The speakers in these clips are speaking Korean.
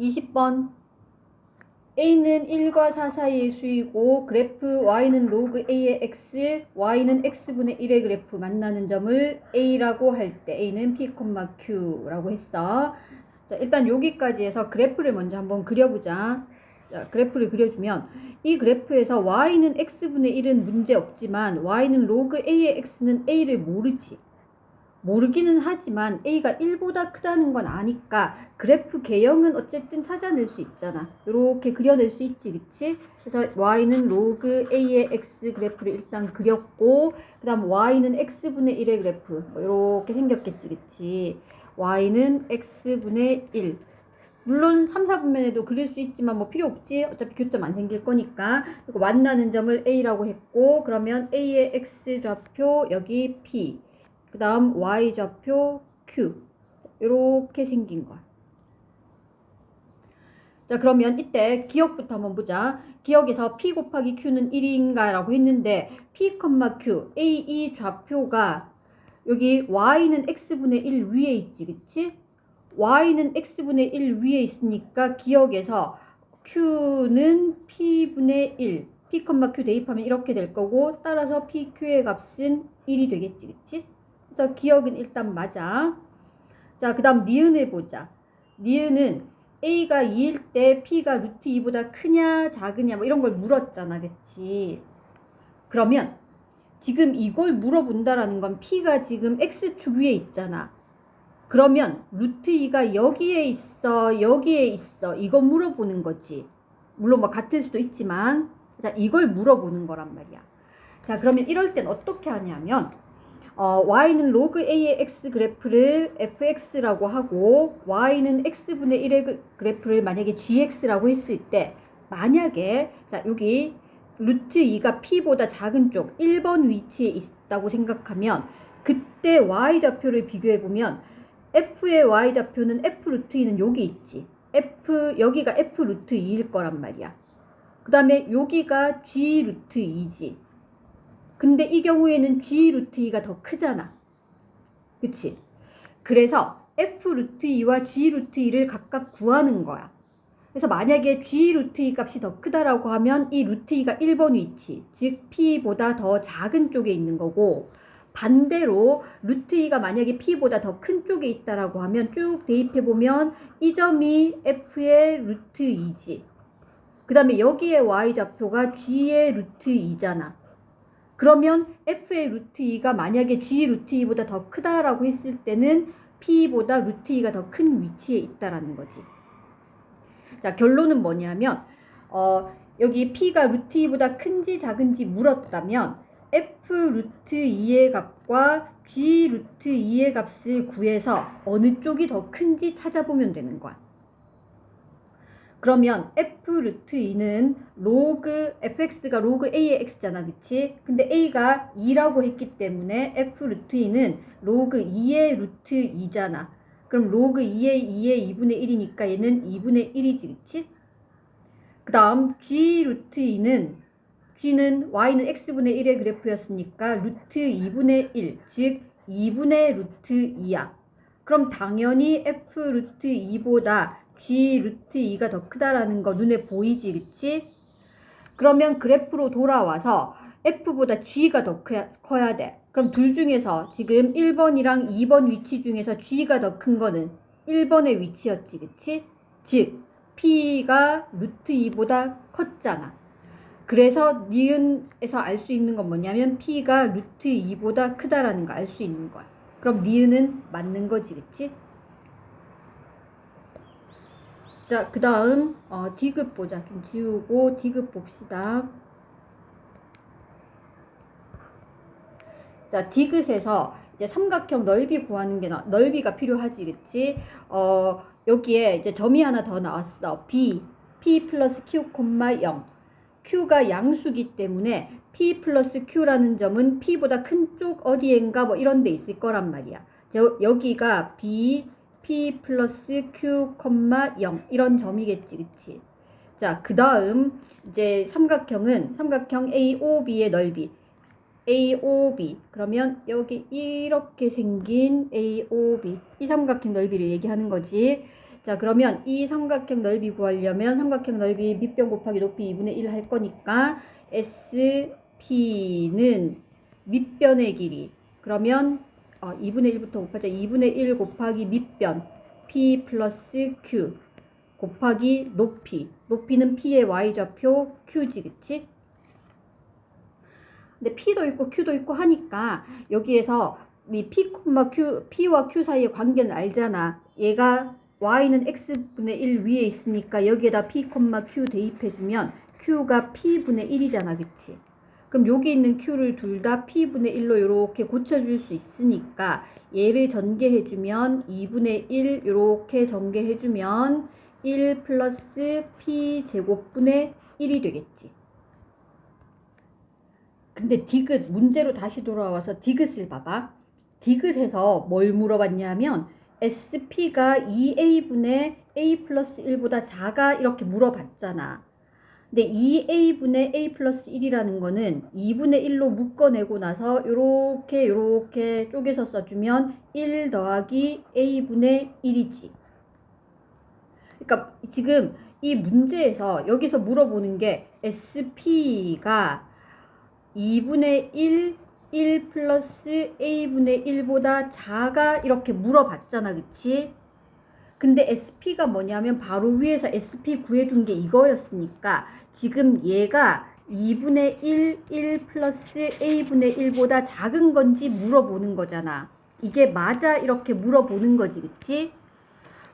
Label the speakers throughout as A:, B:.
A: 20번 A는 1과 4 사이의 수이고 그래프 Y는 로그 A의 X, Y는 X분의 1의 그래프 만나는 점을 A라고 할 때 A는 P, Q라고 했어. 자, 일단 여기까지 해서 그래프를 먼저 한번 그려보자. 자, 그래프를 그려주면 이 그래프에서 Y는 X분의 1은 문제 없지만 Y는 로그 A의 X는 A를 모르지. 모르기는 하지만 A가 1보다 크다는 건 아니까 그래프 개형은 어쨌든 찾아낼 수 있잖아. 이렇게 그려낼 수 있지, 그치? 그래서 Y는 로그 A의 X 그래프를 일단 그렸고 그 다음 Y는 X분의 1의 그래프 뭐 이렇게 생겼겠지, 그치? Y는 X분의 1 물론 3, 4분면에도 그릴 수 있지만 뭐 필요 없지. 어차피 교점 안 생길 거니까. 그리고 만나는 점을 A라고 했고 그러면 A의 X 좌표 여기 P 그 다음 Y 좌표 Q 이렇게 생긴 거야. 자 그러면 이때 기억부터 한번 보자. 기억에서 P 곱하기 Q는 1인가 라고 했는데 P, Q, A 이 좌표가 여기 Y는 X분의 1 위에 있지 그치? Y는 X분의 1 위에 있으니까 기억에서 Q는 P분의 1 P, Q 대입하면 이렇게 될 거고 따라서 PQ의 값은 1이 되겠지 그치? 그래서 기억은 일단 맞아. 자, 그 다음 니은을 보자. 니은은 A가 2일 때 P가 루트 2보다 크냐 작으냐 뭐 이런 걸 물었잖아. 그치? 그러면 지금 이걸 물어본다라는 건 P가 지금 X축 위에 있잖아. 그러면 루트 2가 여기에 있어 여기에 있어 이거 물어보는 거지. 물론 뭐 같을 수도 있지만 자 이걸 물어보는 거란 말이야. 자 그러면 이럴 땐 어떻게 하냐면 어, y는 로그 a의 x 그래프를 fx라고 하고 y는 x분의 1의 그래프를 만약에 gx라고 했을 때 만약에 자 여기 루트 2가 p보다 작은 쪽 1번 위치에 있다고 생각하면 그때 y 좌표를 비교해 보면 f의 y 좌표는 f 루트 2는 여기 있지. f 여기가 f 루트 2일 거란 말이야. 그 다음에 여기가 g 루트 2지 근데 이 경우에는 G 루트 2가 더 크잖아. 그치? 그래서 F 루트 2와 G 루트 2를 각각 구하는 거야. 그래서 만약에 G 루트 2 값이 더 크다라고 하면 이 루트 2가 1번 위치, 즉 P보다 더 작은 쪽에 있는 거고 반대로 루트 2가 만약에 P보다 더 큰 쪽에 있다라고 하면 쭉 대입해 보면 이 점이 F의 루트 2지. 그 다음에 여기에 Y 좌표가 G의 루트 2잖아. 그러면 f의 루트 2가 만약에 g 루트 2보다 더 크다라고 했을 때는 p보다 루트 2가 더 큰 위치에 있다라는 거지. 자, 결론은 뭐냐면 어, 여기 p가 루트 2보다 큰지 작은지 물었다면 f 루트 2의 값과 g 루트 2의 값을 구해서 어느 쪽이 더 큰지 찾아보면 되는 거야. 그러면 f 루트 2는 로그 fx가 로그 a의 x잖아 그치? 근데 a가 2라고 했기 때문에 f 루트 2는 로그 2의 루트 2잖아 그럼 로그 2의 2의 2분의 1이니까 얘는 2분의 1이지 그치? 그 다음 g 루트 2는 g는 y는 x분의 1의 그래프였으니까 루트 2분의 1, 즉 2분의 루트 2야. 그럼 당연히 f 루트 2보다 G 루트 2가 더 크다라는 거 눈에 보이지, 그치? 그러면 그래프로 돌아와서 F보다 G가 더 커야, 커야 돼. 그럼 둘 중에서 지금 1번이랑 2번 위치 중에서 G가 더 큰 거는 1번의 위치였지, 그치? 즉, P가 루트 2보다 컸잖아. 그래서 니은에서 알 수 있는 건 뭐냐면 P가 루트 2보다 크다라는 거 알 수 있는 거야. 그럼 니은은 맞는 거지, 그치? 자, 그 다음 어, D급 보자. 좀 지우고 D급 봅시다. 자, D급에서 이제 삼각형 넓이 구하는 게 나, 넓이가 필요하지, 그치? 어, 여기에 이제 점이 하나 더 나왔어. B, P 플러스 Q, 0. Q가 양수기 때문에 P 플러스 Q라는 점은 P보다 큰 쪽 어디엔가 뭐 이런 데 있을 거란 말이야. 저, 여기가 B, p 플러스 q, 0 이런 점이겠지, 그치? 자, 그 다음 이제 삼각형은 삼각형 AOB의 넓이 AOB 그러면 여기 이렇게 생긴 AOB 이 삼각형 넓이를 얘기하는 거지. 자, 그러면 이 삼각형 넓이 구하려면 삼각형 넓이 밑변 곱하기 높이 2분의 1 할 거니까 SP는 밑변의 길이. 그러면 어, 2분의 1부터 곱하자. 2분의 1 곱하기 밑변 P 플러스 Q 곱하기 높이. 높이는 P의 Y좌표 Q지, 그치? 근데 P도 있고 Q도 있고 하니까 여기에서 이 P, Q, P와 Q 사이의 관계는 알잖아. 얘가 Y는 X분의 1 위에 있으니까 여기에다 P, Q 대입해주면 Q가 P분의 1이잖아. 그치? 그럼 여기 있는 Q를 둘 다 P분의 1로 이렇게 고쳐줄 수 있으니까 얘를 전개해주면 2분의 1 이렇게 전개해주면 1 플러스 P 제곱분의 1이 되겠지. 근데 디귿 문제로 다시 돌아와서 디귿을 봐봐. 디귿에서 뭘 물어봤냐면 SP가 2A분의 A 플러스 1보다 작아 이렇게 물어봤잖아. 근데 2A분의 A 플러스 1이라는 거는 2분의 1로 묶어내고 나서 요렇게 요렇게 쪼개서 써주면 1 더하기 A분의 1이지. 그러니까 지금 이 문제에서 여기서 물어보는 게 SP가 2분의 1, 1 플러스 A분의 1보다 작아 이렇게 물어봤잖아. 그치? 근데 SP가 뭐냐면 바로 위에서 SP 구해둔 게 이거였으니까 지금 얘가 2분의 1, 1 플러스 A분의 1보다 작은 건지 물어보는 거잖아. 이게 맞아? 이렇게 물어보는 거지. 그치?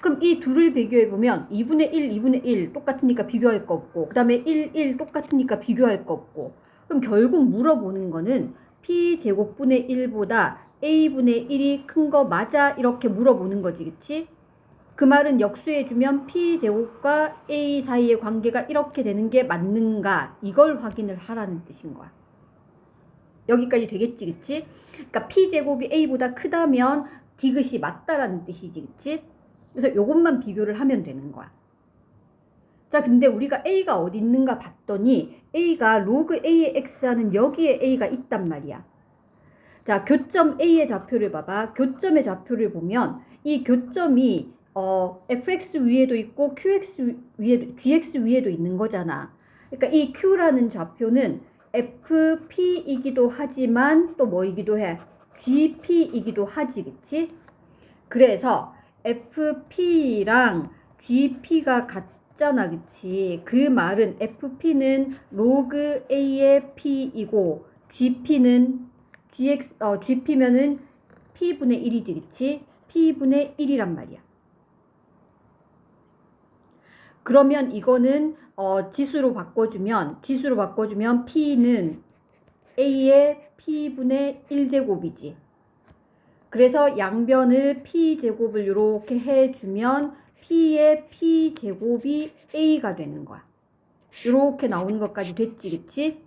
A: 그럼 이 둘을 비교해보면 2분의 1, 2분의 1 똑같으니까 비교할 거 없고 그 다음에 1, 1 똑같으니까 비교할 거 없고 그럼 결국 물어보는 거는 P제곱분의 1보다 A분의 1이 큰 거 맞아? 이렇게 물어보는 거지. 그치? 그 말은 역수해주면 P제곱과 A 사이의 관계가 이렇게 되는 게 맞는가? 이걸 확인을 하라는 뜻인 거야. 여기까지 되겠지, 그치? 그러니까 P제곱이 A보다 크다면 디귿이 맞다라는 뜻이지, 그치? 그래서 요것만 비교를 하면 되는 거야. 자, 근데 우리가 A가 어디 있는가 봤더니 A가 로그 A의 X하는 여기에 A가 있단 말이야. 자, 교점 A의 좌표를 봐봐. 교점의 좌표를 보면 이 교점이 어, fx 위에도 있고 qx 위에도 dx 위에도 있는 거잖아. 그러니까 이 q라는 좌표는 fp이기도 하지만 또 뭐이기도 해? gp이기도 하지, 그치? 그래서 fp랑 gp가 같잖아, 그치? 그 말은 fp는 로그 a의 p이고 gp는 gx 어 gp면은 p분의 1이지, 그치? p분의 1이란 말이야. 그러면 이거는 어, 지수로 바꿔주면 지수로 바꿔주면 p는 a의 p분의 1제곱이지. 그래서 양변을 p제곱을 이렇게 해주면 p의 p제곱이 a가 되는 거야. 이렇게 나오는 것까지 됐지, 그치?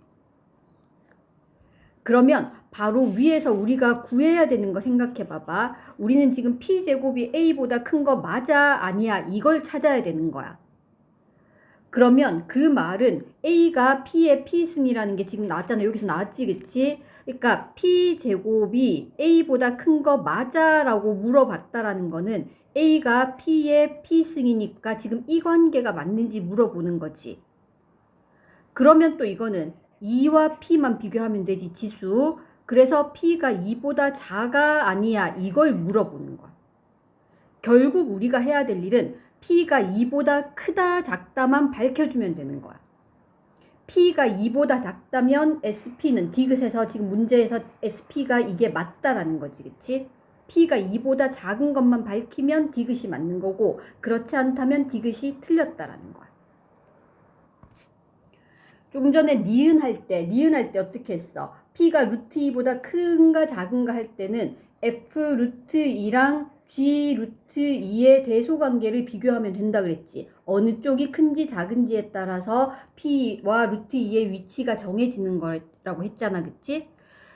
A: 그러면 바로 위에서 우리가 구해야 되는 거 생각해 봐봐. 우리는 지금 p제곱이 a보다 큰 거 맞아? 아니야? 이걸 찾아야 되는 거야. 그러면 그 말은 A가 P의 P승이라는 게 지금 나왔잖아. 여기서 나왔지, 그치? 그러니까 P제곱이 A보다 큰 거 맞아? 라고 물어봤다라는 거는 A가 P의 P승이니까 지금 이 관계가 맞는지 물어보는 거지. 그러면 또 이거는 2와 P만 비교하면 되지, 지수. 그래서 P가 2보다 작아? 아니야? 이걸 물어보는 거야. 결국 우리가 해야 될 일은 P가 2보다 크다 작다만 밝혀주면 되는 거야. P가 2보다 작다면 SP는 디귿에서 지금 문제에서 SP가 이게 맞다라는 거지, 그치? P가 2보다 작은 것만 밝히면 디귿이 맞는 거고 그렇지 않다면 디귿이 틀렸다라는 거야. 조금 전에 니은 할 때, 니은 할 때 어떻게 했어? P가 루트 2보다 큰가 작은가 할 때는 F 루트 2랑 G 루트 2의 대소관계를 비교하면 된다 그랬지. 어느 쪽이 큰지 작은지에 따라서 P와 루트 2의 위치가 정해지는 거라고 했잖아. 그치?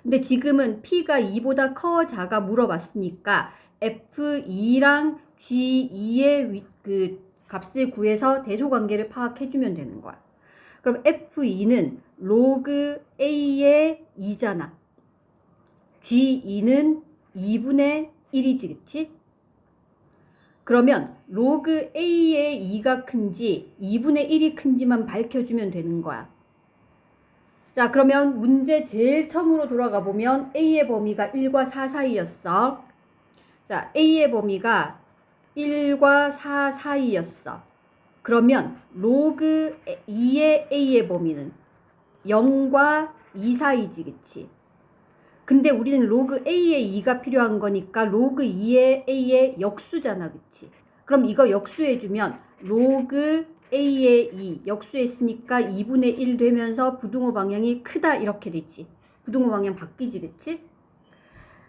A: 근데 지금은 P가 2보다 커 작아 물어봤으니까 F2랑 G2의 그 값을 구해서 대소관계를 파악해주면 되는 거야. 그럼 F2는 로그 A의 2잖아. G2는 2분의 1이지, 그치? 그러면 로그 A의 2가 큰지 2분의 1이 큰지만 밝혀주면 되는 거야. 자, 그러면 문제 제일 처음으로 돌아가 보면 A의 범위가 1과 4 사이였어. 자, A의 범위가 1과 4 사이였어. 그러면 로그 2의 A의 범위는 0과 2 사이지, 그치? 근데 우리는 로그 A의 2가 필요한 거니까 로그 2의 A의 역수잖아, 그치? 그럼 이거 역수해주면 로그 A의 2 역수했으니까 2분의 1 되면서 부등호 방향이 크다 이렇게 되지. 부등호 방향 바뀌지, 그치?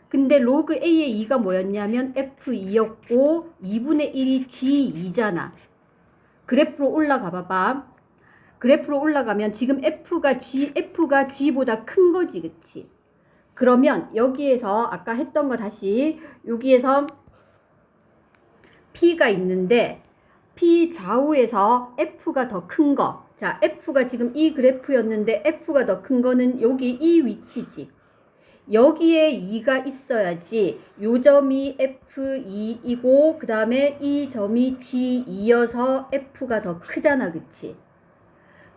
A: 근데 로그 A의 2가 뭐였냐면 F2였고 2분의 1이 G2잖아. 그래프로 올라가 봐봐. 그래프로 올라가면 지금 F가 G, F가 G보다 큰 거지, 그치? 그러면 여기에서 아까 했던 거 다시 여기에서 P가 있는데 P 좌우에서 F가 더 큰 거. 자, F가 지금 이 그래프였는데 F가 더 큰 거는 여기 이 위치지. 여기에 2가 있어야지 요 점이 F2이고 그 다음에 이 점이 G2여서 F가 더 크잖아 그치?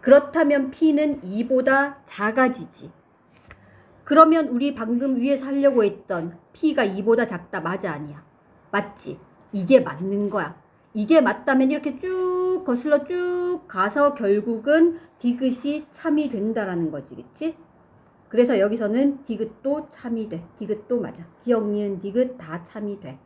A: 그렇다면 P는 2보다 작아지지 그러면 우리 방금 위에서 하려고 했던 P가 2보다 작다 맞아 아니야? 맞지? 이게 맞는 거야 이게 맞다면 이렇게 쭉 거슬러 쭉 가서 결국은 디귿이 참이 된다라는 거지 그치? 그래서 여기서는 디귿도 참이 돼. 디귿도 맞아. 기억, 니은, 디귿 다 참이 돼.